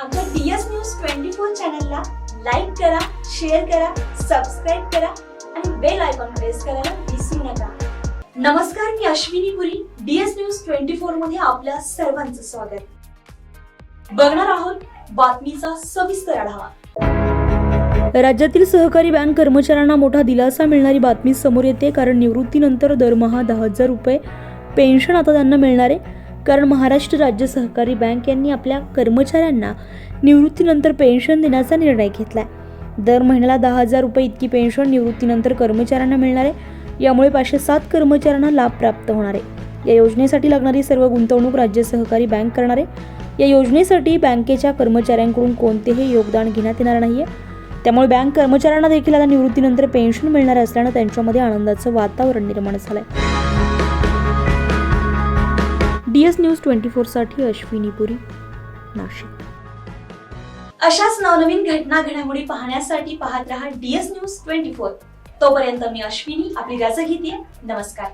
आमच्या DS news twenty four चॅनलला like करा शेअर करा सबस्क्राईब करा आणि बेल आयकॉन प्रेस करायला विसरू नका. नमस्कार मी Ashwini Puri DS news twenty फोरमध्ये आपल्या सर्वांचं स्वागत. बघणार आहोत बातमीचा सविस्तर आढावा. राज्यातील सहकारी बँक कर्मचाऱ्यांना मोठा दिलासा मिळणारी बातमी समोर येते कारण निवृत्तीनंतर दरमहा दहा हजार रुपये पेन्शन आता त्यांना मिळणार आहे. कारण महाराष्ट्र राज्य सहकारी बँक यांनी आपल्या कर्मचाऱ्यांना निवृत्तीनंतर पेन्शन देण्याचा निर्णय घेतला आहे दर महिन्याला दहा हजार रुपये इतकी पेन्शन निवृत्तीनंतर कर्मचाऱ्यांना मिळणार आहे. यामुळे पाचशे सात कर्मचाऱ्यांना लाभ प्राप्त होणार आहे. या योजनेसाठी लागणारी सर्व गुंतवणूक राज्य सहकारी बँक करणार आहे. या योजनेसाठी बँकेच्या कर्मचाऱ्यांकडून कोणतेही योगदान घेण्यात येणार नाही आहे त्यामुळे बँक कर्मचाऱ्यांना देखील आता निवृत्तीनंतर पेन्शन मिळणार असल्यानं त्यांच्यामध्ये आनंदाचं वातावरण निर्माण झालं आहे डी एस न्यूज ट्वेंटी फोरसाठी अश्विनी पुरी नाशिक. अशाच नवनवीन घटना घडामोडी पाहण्यासाठी पाहत रहा डीएस न्यूज ट्वेंटी फोर तोपर्यंत मी अश्विनी आपली रजा घेते. नमस्कार.